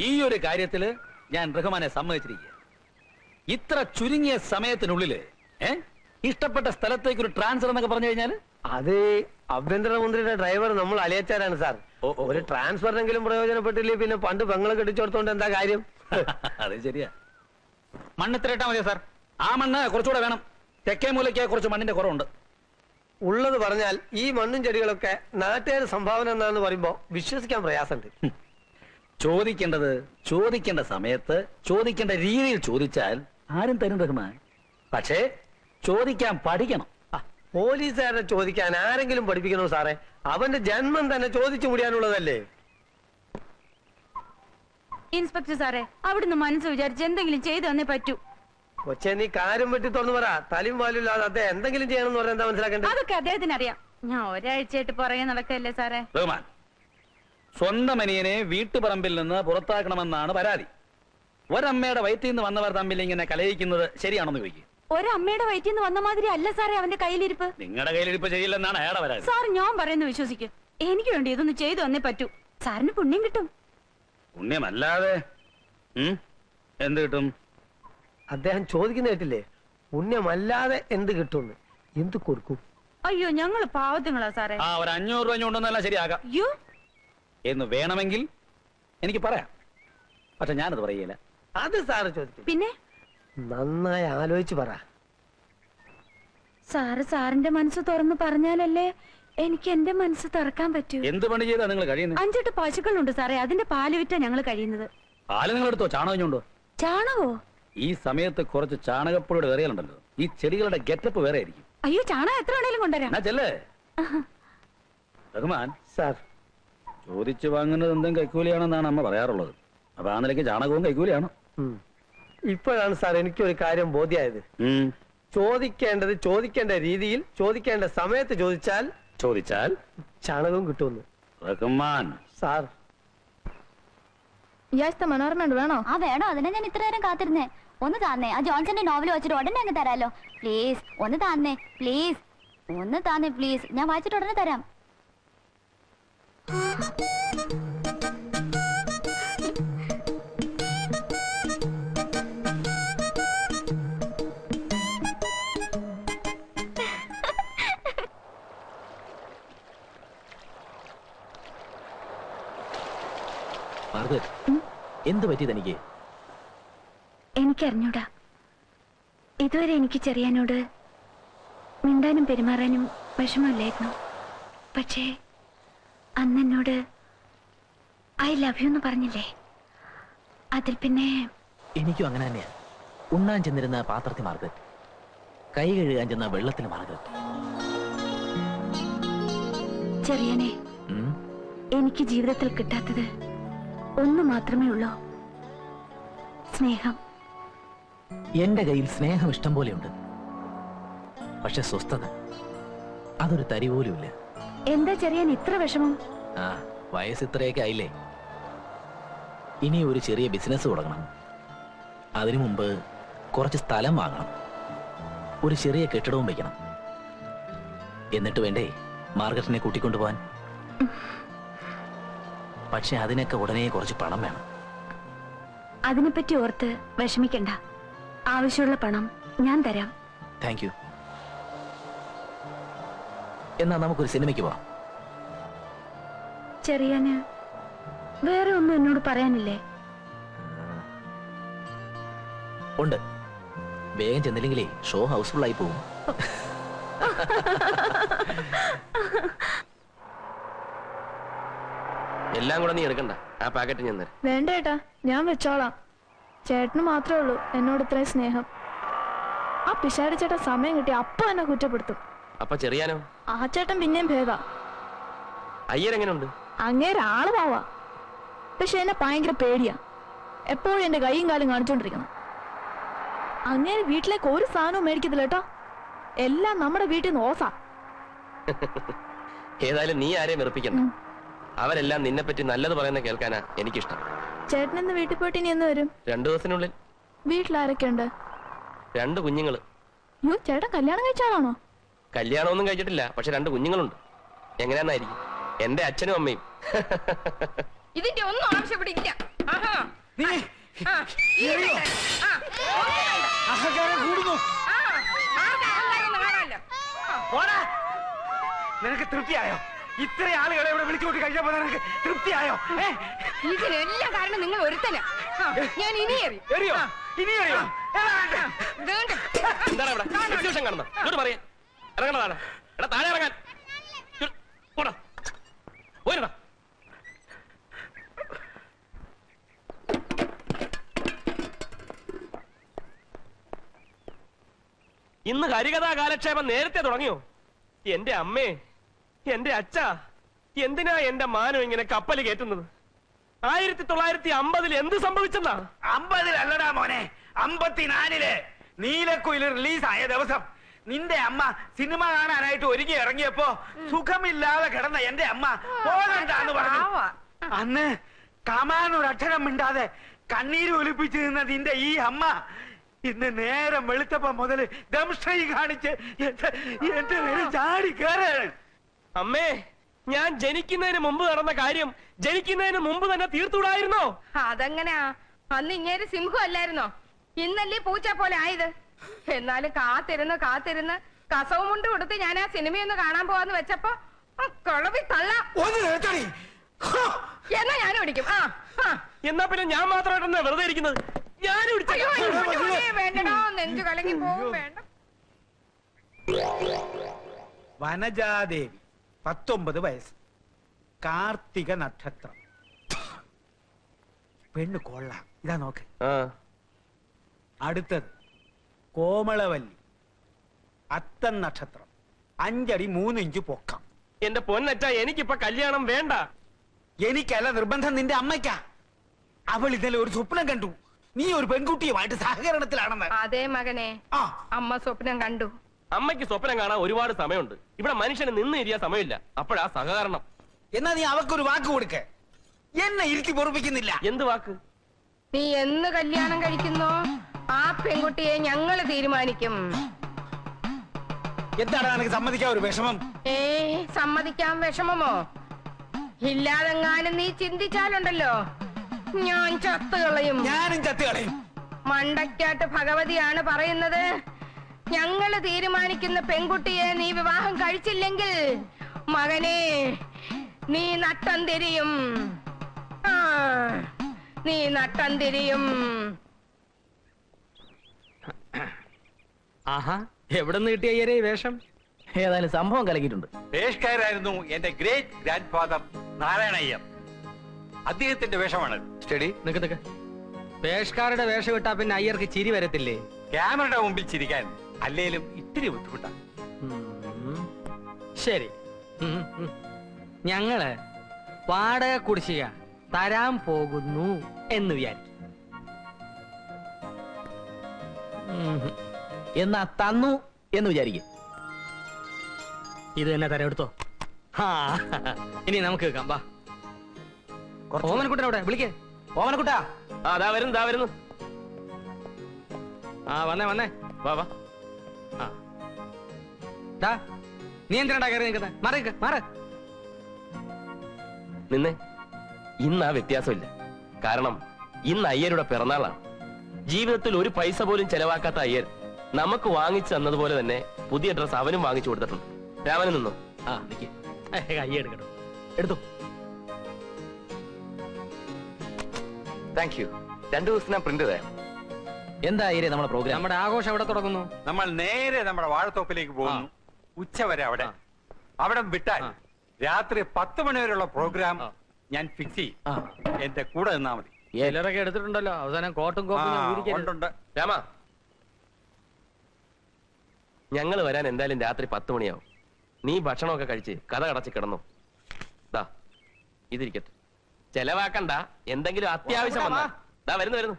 ഈ ഒരു കാര്യത്തിൽ ഞാൻ റഹ്മാനെ സമ്മതിച്ചിരിക്കുക ഇത്ര ചുരുങ്ങിയ സമയത്തിനുള്ളിൽ ഏ? ഇഷ്ടപ്പെട്ട സ്ഥലത്തേക്ക് ഒരു ട്രാൻസ്ഫർ എന്നൊക്കെ പറഞ്ഞു കഴിഞ്ഞാൽ അത് ആഭ്യന്തരമന്ത്രിയുടെ ഡ്രൈവർ നമ്മൾ അലയച്ചാരാണ് സാർ. ഒരു. ട്രാൻസ്ഫറിനെങ്കിലും പ്രയോജനപ്പെട്ടില്ലേ പിന്നെ പണ്ട് പെങ്ങളെ കെട്ടിച്ചോടത്തോണ്ട് എന്താ കാര്യം? അത് ശരിയാ. മണ്ണ് ഇത്ര ഇട്ടാ മതിയോ സാർ? ആ മണ്ണ് കുറച്ചുകൂടെ വേണം. തെക്കേ മൂലയ്ക്ക് കുറച്ച് മണ്ണിന്റെ കുറവുണ്ട്. ഉള്ളത് പറഞ്ഞാൽ ഈ മണ്ണും ചെടികളൊക്കെ നാട്ടുകാർ സംഭാവന എന്നാന്ന് പറയുമ്പോ വിശ്വസിക്കാൻ പ്രയാസമുണ്ട്. ചോദിക്കേണ്ടത് ചോദിക്കേണ്ട സമയത്ത് ചോദിക്കേണ്ട രീതിയിൽ ചോദിച്ചാൽ ആരും തരും റഹ്മാൻ പക്ഷേ ചോദിക്കാൻ പഠിക്കണം. പോലീസുകാരെ ചോദിക്കാൻ ആരെങ്കിലും പഠിപ്പിക്കണോ സാറേ? അവന്റെ ജന്മം തന്നെ ചോദിച്ചു മുടിയാനുള്ളതല്ലേ ഇൻസ്പെക്ടർ സാറേ അവിടുന്ന് മനസ്സ് വിചാരിച്ച് എന്തെങ്കിലും ചെയ്തു തന്നേ പറ്റൂ. കൊച്ചെ നീ കാര്യം വെട്ടി തുറന്നു പറ. തലയും വാലില്ലാതെ അദ്ദേഹം എന്തെങ്കിലും ചെയ്യണമെന്ന് പറഞ്ഞാൽ എന്താ മനസ്സിലാക്കണ്ടേ അതൊക്കെ അദ്ദേഹത്തിന് അറിയാം ഞാൻ ഒരാഴ്ചയായിട്ട് പുറകെ നടക്കല്ലേ സാറേ? റഹ്മാൻ സ്വന്തം അനിയനെ വീട്ടുപറമ്പിൽ നിന്ന് പുറത്താക്കണമെന്നാണ് പരാതി. ഒരമ്മയുടെ വയറ്റിൽ നിന്ന് വന്നവർ തമ്മിൽ ഇങ്ങനെ കലയിക്കുന്നത് ശരിയാണെന്ന് ചോദിക്കും. ഒരമ്മയുടെ വയറ്റിൽ നിന്ന് വന്ന മാതിരി അല്ല സാറേ അവന്റെ കയ്യിലിരിപ്പ്. നിങ്ങളുടെ കയ്യിലിരിപ്പ് ശരിയല്ലെന്നാണ് അയാളെ പരാതി. സാർ ഞാൻ പറയുന്നു വിശ്വസിക്കും. എനിക്ക് വേണ്ടി ഇതൊന്ന് ചെയ്തു തന്നേ പറ്റൂ. സാറിന് പുണ്യം കിട്ടും. പുണ്യമല്ലാതെ ഉം? എന്ത് കിട്ടും? അദ്ദേഹം ചോദിക്കുന്ന കേട്ടില്ലേ? പുണ്യമല്ലാതെ എന്ത് കിട്ടുമെന്ന്? എന്ത് കൊടുക്കും? അയ്യോ ഞങ്ങൾ പാവത്തുങ്ങളാ സാറേ. ആ ഒരു അഞ്ഞൂറ് രൂപ കൊണ്ടൊന്നെല്ലാം ശരിയാകാം അയ്യോ എന്ന് വേണമെങ്കിൽ എനിക്ക് പറയാം. പക്ഷെ ഞാനത് പറയില്ല അത് സാറ് ചോദിച്ചു പിന്നെ? നന്നായി ആലോചിച്ച് പറ. സാറ് സാറിന്റെ മനസ്സ് തുറന്ന് പറഞ്ഞാലല്ലേ എനിക്ക് എന്റെ മനസ്സ് തുറക്കാൻ പറ്റൂ. എന്ത് പണി ചെയ്താ നിങ്ങൾ കഴിയുന്നത് അഞ്ചെട്ട് പശുക്കളുണ്ട് സാറേ അതിന്റെ പാൽ വിറ്റാ ഞങ്ങൾ കഴിയുന്നത്. പാൽ നിങ്ങൾ എടുത്തോ ചാണകം കൊണ്ടോ ചാണകോ? ഈ സമയത്ത് കുറച്ച് ചാണകപ്പുഴയുടെ വേറെയുണ്ടല്ലോ ഈ ചെടികളുടെ ഗെറ്റപ്പ് വേറെ ആയിരിക്കും. അയ്യോ ചാണകം എത്ര വേണേലും കൊണ്ടുവരാം. ബഹുമാൻ സാർ ചോദിച്ചു വാങ്ങുന്നത് എന്തും കൈക്കൂലിയാണെന്നാണ് അമ്മ പറയാറുള്ളത്. അപ്പൊ ആ നിലയ്ക്ക് ചാണകവും കൈക്കൂലിയാണ്. ഇപ്പോഴാണ് സാർ എനിക്കൊരു കാര്യം ബോധ്യമായത് ചോദിക്കേണ്ടത് ചോദിക്കേണ്ട രീതിയിൽ ചോദിക്കേണ്ട സമയത്ത് ചോദിച്ചാൽ ചോദിച്ചാൽ ചാണകവും കിട്ടുമെന്ന്. റഹ്മാൻ. സാർ. ഇയാഴ്ചത്തെ മനോരമ വേണോ? ആ വേണോ? അതിനെ ഞാൻ ഇത്ര നേരം കാത്തിരുന്നേ. ഒന്ന് താന്നേ ആ ജോൺസന്റെ നോവൽ വെച്ചിട്ട് ഉടനെ അങ്ങ് തരാലോ. പ്ലീസ് ഒന്ന് താന്നേ പ്ലീസ്. ഒന്ന് താന്നേ പ്ലീസ്. ഞാൻ വായിച്ചിട്ട് ഉടനെ തരാം. എന്ത് പറ്റി തനിക്ക് എനിക്കറിഞ്ഞൂടാ. ഇതുവരെ എനിക്ക് ചെറിയാനോട് മിണ്ടാനും പെരുമാറാനും വിഷമമില്ലായിരുന്നു. പക്ഷേ അന്ന് എന്നോട് ഐ ലവ് യു എന്ന് പറഞ്ഞില്ലേ? അതിൽ പിന്നെ എനിക്കും അങ്ങനെ തന്നെയാ. ഉണ്ണാൻ ചെന്നിരുന്ന പാത്രത്തിൽ മാർഗ് കൈ കഴുകാൻ ചെന്ന വെള്ളത്തിന് മാർഗ് ചെറിയനെ ഉം. എനിക്ക് ജീവിതത്തിൽ കിട്ടാത്തത് ഒന്ന് മാത്രമേ ഉള്ളൂ. സ്നേഹം. എന്റെ കയ്യിൽ സ്നേഹം ഇഷ്ടം പോലെയുണ്ട് പക്ഷെ സ്വസ്ഥത. അതൊരു തരി പോലുമില്ല എന്താ ചെറിയാൻ ഇത്ര വിഷമം? ആ വയസ്സ് ഇത്രയൊക്കെ ആയില്ലേ. ഇനി ഒരു ചെറിയ ബിസിനസ് തുടങ്ങണം. അതിനു മുമ്പ് കുറച്ച് സ്ഥലം വാങ്ങണം. ഒരു ചെറിയ കെട്ടിടവും വയ്ക്കണം എന്നിട്ട് വേണ്ടേ മാർഗറ്റിനെ കൂട്ടിക്കൊണ്ടുപോവാൻ പക്ഷെ അതിനൊക്കെ ഉടനെ കുറച്ച് പണം വേണം. അതിനെപ്പറ്റി ഓർത്ത് വിഷമിക്കണ്ട. ആവശ്യമുള്ള പണം ഞാൻ തരാം. Thank you. എന്നാ നമുക്കൊരു സിനിമയ്ക്ക് പോവാം. ചെറിയാന് വേറെ ഒന്നും എന്നോട് പറയാനില്ലേ? ഉണ്ട്. വേഗം ചെന്നില്ലെങ്കിലേ ഷോ ഹൗസ്ഫുൾ ആയി പോകും. എല്ലാം കൂടെ നീ എടുക്കണ്ട. ആ പാക്കറ്റ് ഞാൻ തരാം. വേണ്ട ഏട്ടാ ഞാൻ വെച്ചോളാം. ചേട്ടന് മാത്രമേ ഉള്ളൂ എന്നോട് ഇത്രയും സ്നേഹം. ആ പിശാരി ചേട്ടൻ സമയം കിട്ടി അപ്പൊ എന്നെ കുറ്റപ്പെടുത്തും. അപ്പൊ ചെറിയാനോ? ആ ചേട്ടൻ പിന്നെയും ഭേദ. അയ്യരെങ്ങനുണ്ട്? അങ്ങേരെ ആൾ പാവാ പക്ഷെ എന്നെ ഭയങ്കര പേടിയാ. എപ്പോഴും എന്റെ കൈയും കാലും കാണിച്ചോണ്ടിരിക്കണം. അങ്ങേര് വീട്ടിലേക്ക് ഒരു സാധനവും മേടിക്കത്തില്ല കേട്ടോ. എല്ലാം നമ്മുടെ വീട്ടിൽ നിന്ന് ഓസാ. ഏതായാലും നീ ആരെയും വെറുപ്പിക്കണ്ട. അവരെല്ലാം നിന്നെ പറ്റി നല്ലത് പറയുന്ന കേൾക്കാനാ എനിക്കിഷ്ടം. ചേട്ടൻ ഇന്ന് വീട്ടിൽ പോയിട്ട് ഇനി എന്ന് വരും? രണ്ടു ദിവസത്തിനുള്ളിൽ. വീട്ടിലാരൊക്കെ ഉണ്ട് രണ്ട് കുഞ്ഞുങ്ങൾ. യോ ചേട്ടൻ കല്യാണം കഴിച്ചാളാണോ കല്യാണമൊന്നും കഴിച്ചിട്ടില്ല പക്ഷെ രണ്ട് കുഞ്ഞുങ്ങളുണ്ട്. എങ്ങനെയാന്നായിരിക്കും? എന്റെ അച്ഛനും അമ്മയും. ഇതിന്റെ ഒന്നും ആവശ്യപ്പെടില്ല ആഹാ. നീ ആ, ഈ എറിയോ? ആ, ഒന്ന് കണ്ടോ? അഹങ്കാരം കൂടുന്നു. ആ, ആർക്ക് അഹങ്കാരം. ആ, പോടാ. നിനക്ക് തൃപ്തിയായോ? ഇത്ര ആളുകളെ ഇവിടെ വിളിച്ചുകൊണ്ട് കഴിഞ്ഞപ്പോ നിനക്ക് തൃപ്തിയായോ? ഏ? ഇതിനെല്ലാം കാരണം നിങ്ങൾ ഒരുത്തനാ. ആ, ഞാൻ ഇനി എറി എറിയോ? ഇനി എറിയോ? വേണ്ടേ? വേണ്ട. എന്താണ് ഇവിടെ? എക്സിബിഷൻ കാണുന്നത് ഇങ്ങോട്ട് പറയാ. ഇറങ്ങണതാണ്. എടാ താഴെ ഇറങ്ങാൻ. പോടാ. പോരടാ ഇന്ന് ഹരികഥാ കാലക്ഷേപം നേരത്തെ തുടങ്ങിയോ? എന്റെ അമ്മേ എന്റെ അച്ഛ എന്തിനാ എന്റെ മാനം ഇങ്ങനെ കപ്പൽ കയറ്റുന്നത്? ആയിരത്തി തൊള്ളായിരത്തി അമ്പതിൽ എന്ത് സംഭവിച്ചെന്നാ? അമ്പതിലല്ലടാ മോനെ അമ്പത്തിനാലിൽ നീലക്കുയിൽ റിലീസായ ദിവസം നിന്റെ അമ്മ സിനിമ കാണാനായിട്ട് ഒരുങ്ങി ഇറങ്ങിയപ്പോ സുഖമില്ലാതെ കിടന്ന എന്റെ അമ്മ പോകണ്ടെന്ന് പറഞ്ഞു. അന്ന് കമാനൊരക്ഷരം മിണ്ടാതെ കണ്ണീര് ഒലിപ്പിച്ചു നിന്ന നിന്റെ ഈ അമ്മ ഇന്ന് നേരം വെളുത്തപ്പം മുതൽ ദംഷ്ട്രീ കാണിച്ച് എന്റെ പേര് ചാടി കയറാണ് അമ്മേ ഞാൻ ജനിക്കുന്നതിന് മുമ്പ് നടന്ന കാര്യം ജനിക്കുന്നതിന് മുമ്പ് തന്നെ തീർത്തുകൂടായിരുന്നോ അതെങ്ങനെയാ? അന്ന് ഇങ്ങേര് സിംഹം അല്ലായിരുന്നോ ഇന്നല്ലേ പൂച്ച പോലെ ആയത്? എന്നാലും കാത്തിരുന്ന് കാത്തിരുന്ന് കസവും മുണ്ട് കൊടുത്ത് ഞാൻ ആ സിനിമയൊന്ന് കാണാൻ പോവാന്ന് വെച്ചപ്പോ കൊളവി കുളവി തള്ള. എന്നാ ഞാൻ ഓടിക്കും ആ ആ. എന്നാ പിന്നെ ഞാൻ മാത്രമായിട്ടെന്നാ വെറുതെ ഇരിക്കുന്നത്? ഞാൻ വേണ്ടടോ നെഞ്ചു കലങ്ങി പോവും വേണ്ട. വനജാദേവി പത്തൊമ്പത് വയസ്സ്. കാർത്തിക നക്ഷത്രം. പെണ്ണ് കൊള്ളാം. ഇതാ നോക്ക്. ആ, അടുത്തത്. കോമളവല്ലി. അത്തൻ നക്ഷത്രം. അഞ്ചടി മൂന്നിഞ്ച് പൊക്കം. എന്റെ പൊന്നറ്റ എനിക്കിപ്പൊ കല്യാണം വേണ്ട. എനിക്കല്ല നിർബന്ധം നിന്റെ അമ്മയ്ക്കാ. അവൾ ഇന്നലെ ഒരു സ്വപ്നം കണ്ടു. നീ ഒരു പെൺകുട്ടിയുമായിട്ട് സഹകരണത്തിലാണെന്ന്. അതേ മകനെ. ആ. അമ്മ സ്വപ്നം കണ്ടു. അമ്മയ്ക്ക് സ്വപ്നം കാണാൻ ഒരുപാട് സമയമുണ്ട്. ഇവിടെ മനുഷ്യന് നിന്ന് ഇരിയാൻ സമയമില്ല. അപ്പോഴാ സഹകരണം. എന്നാ നീ അവക്കൊരു വാക്ക് കൊടുക്ക. എന്നെ ഇരുത്തി പൊറപ്പിക്കുന്നില്ല. എന്ത് വാക്ക്? നീ എന്ന് കല്യാണം കഴിക്കുന്നോ? ആ പെൺകുട്ടിയെ ഞങ്ങൾ തീരുമാനിക്കും. എന്താണ് നിനക്ക് സമ്മതിക്കാൻ ഒരു വിഷമം? ഏ സമ്മതിക്കാൻ വിഷമമോ? ഇല്ലാതെങ്ങാനും നീ ചിന്തിച്ചാലുണ്ടല്ലോ. ഞാൻ ചത്തുകളയും ഞാനും ചത്തുകളയും മണ്ടയ്ക്കാട്ട് ഭഗവതിയാണ് പറയുന്നത്. ഞങ്ങൾ തീരുമാനിക്കുന്ന പെൺകുട്ടിയെ നീ വിവാഹം കഴിച്ചില്ലെങ്കിൽ മകനെ നീ നട്ടം തിരിയും. ആ നീ നട്ടം തിരിയും. ആഹാ എവിടെ നിന്ന് കിട്ടിയ അയ്യരെ ഈ വേഷം? ഏതായാലും സംഭവം കലക്കിയിട്ടുണ്ട്. വേഷക്കാരായിരുന്നു എന്റെ ഗ്രേറ്റ് ഗ്രാൻഡ് ഫാദർ നാരായണയ്യർ. അദ്ദേഹത്തിന്റെ വേഷമാണ്. സ്റ്റഡി. നിക്ക് നിക്ക് വേഷക്കാരുടെ വേഷം ഇട്ടാ പിന്നെ അയ്യർക്ക് ചിരി വരത്തില്ലേ? ക്യാമറയുടെ മുമ്പിൽ ചിരിക്കാൻ അല്ലേലും ഇത്തിരി ബുദ്ധിമുട്ടാണ് ശരി. ഉം, ഉം. ഞങ്ങൾ വാടക കുടിശ്ശിക തരാൻ പോകുന്നു എന്ന് വിചാരിക്കും. ഉം. എന്നാ തന്നു എന്ന് വിചാരിക്കും. ഇത് തന്നെ തരം എടുത്തോ ആ ഇനി നമുക്ക് കേൾക്കാം വാ. ഓമനക്കുട്ടൻ അവിടെ വിളിക്കേ. ഓമനക്കുട്ടാ. ആ ദാ വരുന്നു ദാ വരുന്നു. ആ വന്നേ വന്നേ. വാ വാ. ആ. ഡാ നീ എന്തിനാ കയറി നിൽക്കുന്നത് മാറി മാറ്. നിന്നെ ഇന്ന് ആ വ്യത്യാസമില്ല. കാരണം ഇന്ന് അയ്യരുടെ പിറന്നാളാണ്. ജീവിതത്തിൽ ഒരു പൈസ പോലും ചെലവാക്കാത്ത അയ്യർ നമുക്ക് വാങ്ങിച്ചു തന്നതുപോലെ തന്നെ പുതിയ ഡ്രസ് അവനും വാങ്ങിച്ചു കൊടുത്തിട്ടുണ്ട്. രാമന് നിന്നു? ആ നിക്ക്. എടുത്തു. താങ്ക് യു രണ്ടു ദിവസം ഞാൻ പ്രിന്റ് തരാം എന്താ ഇരേ നമ്മുടെ പ്രോഗ്രാം നമ്മുടെ ആഘോഷം എവിടെ തുടങ്ങുന്നു? നമ്മൾ നേരെ നമ്മുടെ വാഴത്തോപ്പിലേക്ക് പോകുന്നു. ഉച്ച വരെ അവിടെ. അവിടെ വിട്ടാൽ രാത്രി പത്ത് മണിവരെയുള്ള പ്രോഗ്രാം ഞാൻ ഫിക്സ് ചെയ്യും. എന്റെ കൂടെ നിന്നാ മതി. ചിലരൊക്കെ എടുത്തിട്ടുണ്ടല്ലോ. അവസാനം കോട്ടും കോട്ടും. രാമ ഞങ്ങൾ വരാൻ എന്തായാലും രാത്രി പത്ത് മണിയാവും. നീ ഭക്ഷണമൊക്കെ കഴിച്ച് കഥ കടച്ച് കിടന്നു. ദാ ഇതിരിക്കട്ടെ. ചെലവാക്കണ്ട. എന്തെങ്കിലും അത്യാവശ്യം വന്നാ. ദാ വരുന്നു വരുന്നു.